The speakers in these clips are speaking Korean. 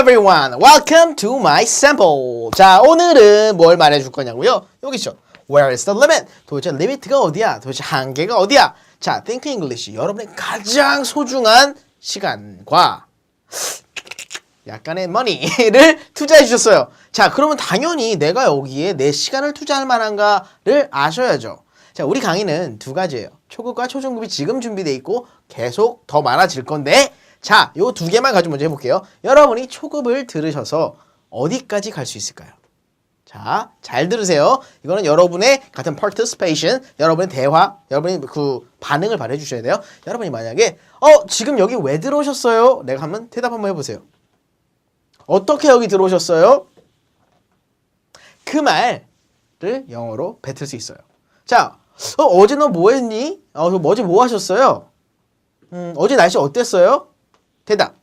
everyone. Welcome to my sample. 자, 오늘은 뭘 말해줄 거냐고요? 여기 있죠. Where is the limit? 도대체 리미트가 어디야? 도대체 한계가 어디야? 자, Think English. 여러분의 가장 소중한 시간과 약간의 머니를 투자해 주셨어요. 자, 그러면 당연히 내가 여기에 내 시간을 투자할 만한가를 아셔야죠. 자, 우리 강의는 두 가지예요. 초급과 초중급이 지금 준비돼 있고 계속 더 많아질 건데 자, 요 두 개만 가지고 먼저 해볼게요. 여러분이 초급을 들으셔서 어디까지 갈 수 있을까요? 자, 잘 들으세요. 이거는 여러분의 같은 participation, 여러분의 대화, 여러분의 그 반응을 발휘해 주셔야 돼요. 여러분이 만약에 어, 지금 여기 왜 들어오셨어요? 내가 하면 대답 한번 해보세요. 어떻게 여기 들어오셨어요? 그 말을 영어로 뱉을 수 있어요. 자, 어, 제 너 뭐 했니? 어, 어제 뭐 하셨어요? 음, 어제 날씨 어땠어요? 대답.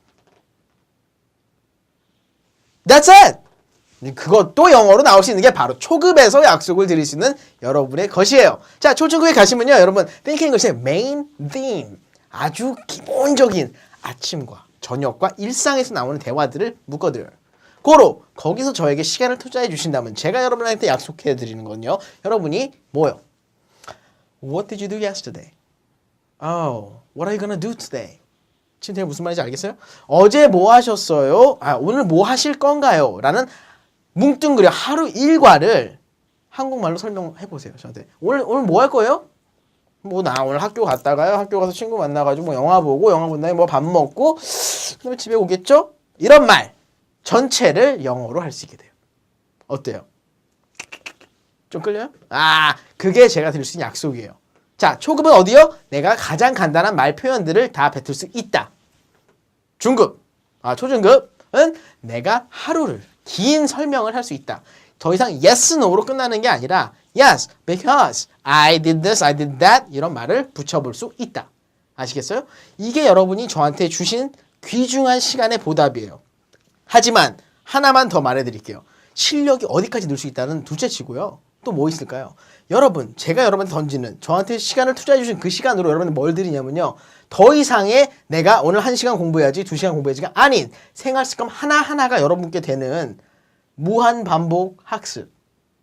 That's it! 그것도 영어로 나올 수 있는 게 바로 초급에서 약속을 드릴 수 있는 여러분의 것이에요. 자, 초중급에 가시면요. 여러분, Think English의 main theme. 아주 기본적인 아침과 저녁과 일상에서 나오는 대화들을 묶어드려요. 고로 거기서 저에게 시간을 투자해 주신다면 제가 여러분한테 약속해 드리는 건요. 여러분이 뭐요? What did you do yesterday? Oh, what are you gonna do today? 지금 제가 무슨 말인지 알겠어요? 어제 뭐 하셨어요? 아, 오늘 뭐 하실 건가요? 라는 뭉뚱그려 하루 일과를 한국말로 설명해 보세요. 저한테. 오늘 오늘 뭐 할 거예요? 뭐 나 오늘 학교 갔다가요. 학교 가서 친구 만나 가지고 뭐 영화 보고 영화 본 다음에 뭐 밥 먹고 그다음에 집에 오겠죠? 이런 말 전체를 영어로 할 수 있게 돼요. 어때요? 좀 끌려요? 아, 그게 제가 드릴 수 있는 약속이에요. 자, 초급은 어디요? 내가 가장 간단한 말 표현들을 다 뱉을 수 있다. 중급, 아, 초중급은 내가 하루를 긴 설명을 할 수 있다. 더 이상 yes, no로 끝나는 게 아니라 yes, because I did this, I did that 이런 말을 붙여볼 수 있다. 아시겠어요? 이게 여러분이 저한테 주신 귀중한 시간의 보답이에요. 하지만 하나만 더 말해드릴게요. 실력이 어디까지 늘 수 있다는 둘째치고요. 또 뭐 있을까요? 여러분, 제가 여러분한테 던지는 저한테 시간을 투자해 주신 그 시간으로 여러분이 뭘 드리냐면요. 더 이상의 내가 오늘 한 시간 공부해야지, 두 시간 공부해야지가 아닌 생활 습관 하나하나가 여러분께 되는 무한 반복 학습.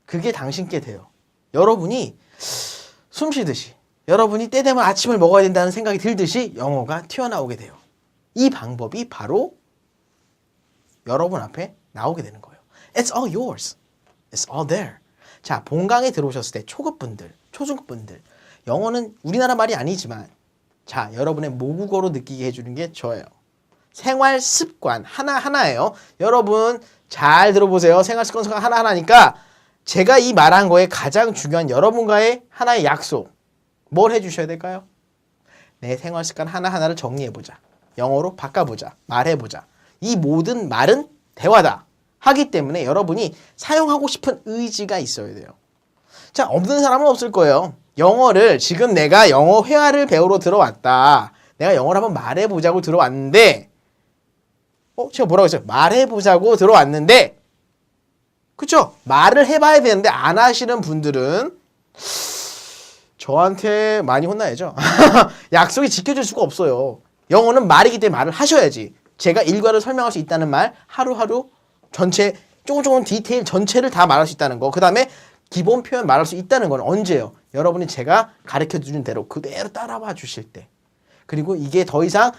그게 당신께 돼요. 여러분이 숨 쉬듯이, 여러분이 때 되면 아침을 먹어야 된다는 생각이 들듯이 영어가 튀어나오게 돼요. 이 방법이 바로 여러분 앞에 나오게 되는 거예요. It's all yours. It's all there. 자, 본강에 들어오셨을 때 초급분들, 초중급분들, 영어는 우리나라 말이 아니지만 자, 여러분의 모국어로 느끼게 해주는 게 저예요. 생활 습관 하나하나예요. 여러분 잘 들어보세요. 생활 습관 하나하나니까 제가 이 말한 거에 가장 중요한 여러분과의 하나의 약속. 뭘 해주셔야 될까요? 내 생활 습관 하나하나를 정리해보자. 영어로 바꿔보자. 말해보자. 이 모든 말은 대화다. 하기 때문에 여러분이 사용하고 싶은 의지가 있어야 돼요. 자, 없는 사람은 없을 거예요. 영어를 지금 내가 영어 회화를 배우러 들어왔다. 내가 영어를 한번 말해보자고 들어왔는데, 어, 제가 뭐라고 했어요? 말해보자고 들어왔는데, 그쵸? 말을 해봐야 되는데 안 하시는 분들은 저한테 많이 혼나야죠. 약속이 지켜질 수가 없어요. 영어는 말이기 때문에 말을 하셔야지. 제가 일과를 설명할 수 있다는 말 하루하루 전체 조금 조금 디테일 전체를 다 말할 수 있다는 거. 그 다음에 기본 표현 말할 수 있다는 건 언제요? 여러분이 제가 가르쳐 주는 대로 그대로 따라와 주실 때. 그리고 이게 더 이상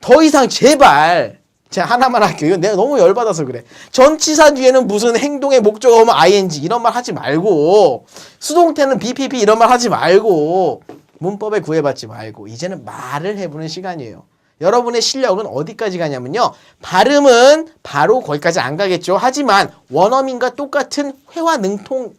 더 이상 제발 제가 하나만 할게요. 내가 너무 열받아서 그래. 전치사 뒤에는 무슨 행동의 목적어 오면 ing 이런 말 하지 말고 수동태는 bpp 이런 말 하지 말고 문법에 구애받지 말고 이제는 말을 해보는 시간이에요. 여러분의 실력은 어디까지 가냐면요. 발음은 바로 거기까지 안 가겠죠. 하지만 원어민과 똑같은 회화 능통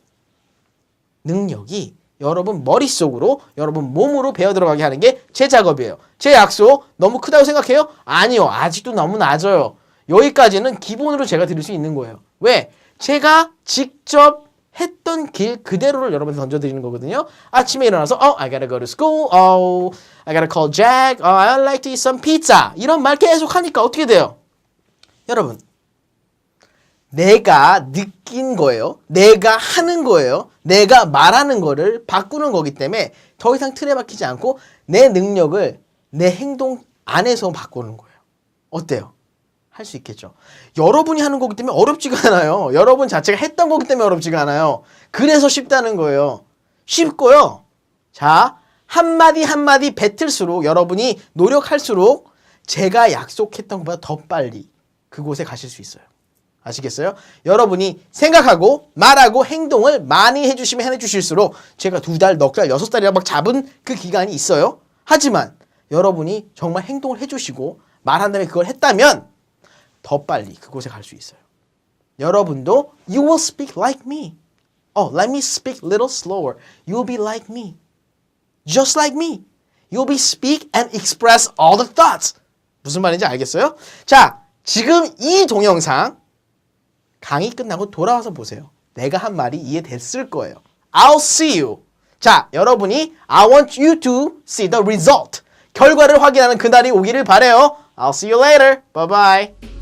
능력이 여러분 머릿속으로 여러분 몸으로 배어 들어가게 하는 게 제 작업이에요. 제 약속 너무 크다고 생각해요? 아니요. 아직도 너무 낮아요. 여기까지는 기본으로 제가 드릴 수 있는 거예요. 왜? 제가 직접 했던 길 그대로를 여러분한테 던져드리는 거거든요. 아침에 일어나서 oh, I gotta go to school. Oh, I gotta call Jack. Oh, I like to eat some pizza. 이런 말 계속 하니까 어떻게 돼요? 여러분, 내가 느낀 거예요. 내가 하는 거예요. 내가 말하는 거를 바꾸는 거기 때문에 더 이상 틀에 박히지 않고 내 능력을 내 행동 안에서 바꾸는 거예요. 어때요? 할 수 있겠죠. 여러분이 하는 거기 때문에 어렵지가 않아요. 여러분 자체가 했던 거기 때문에 어렵지가 않아요. 그래서 쉽다는 거예요. 쉽고요. 자, 한마디 한마디 뱉을수록 여러분이 노력할수록 제가 약속했던 것보다 더 빨리 그곳에 가실 수 있어요. 아시겠어요? 여러분이 생각하고 말하고 행동을 많이 해주시면 해주실수록 제가 두 달, 넉 달, 여섯 달이라 막 잡은 그 기간이 있어요. 하지만 여러분이 정말 행동을 해주시고 말한 다음에 그걸 했다면 더 빨리 그곳에 갈 수 있어요. 여러분도 you will speak like me. Oh, let me speak little slower. You will be like me. Just like me. You'll be speak and express all the thoughts. 무슨 말인지 알겠어요? 자, 지금 이 동영상 강의 끝나고 돌아와서 보세요. 내가 한 말이 이해됐을 거예요. I'll see you. 자, 여러분이 I want you to see the result. 결과를 확인하는 그날이 오기를 바래요. I'll see you later. Bye bye.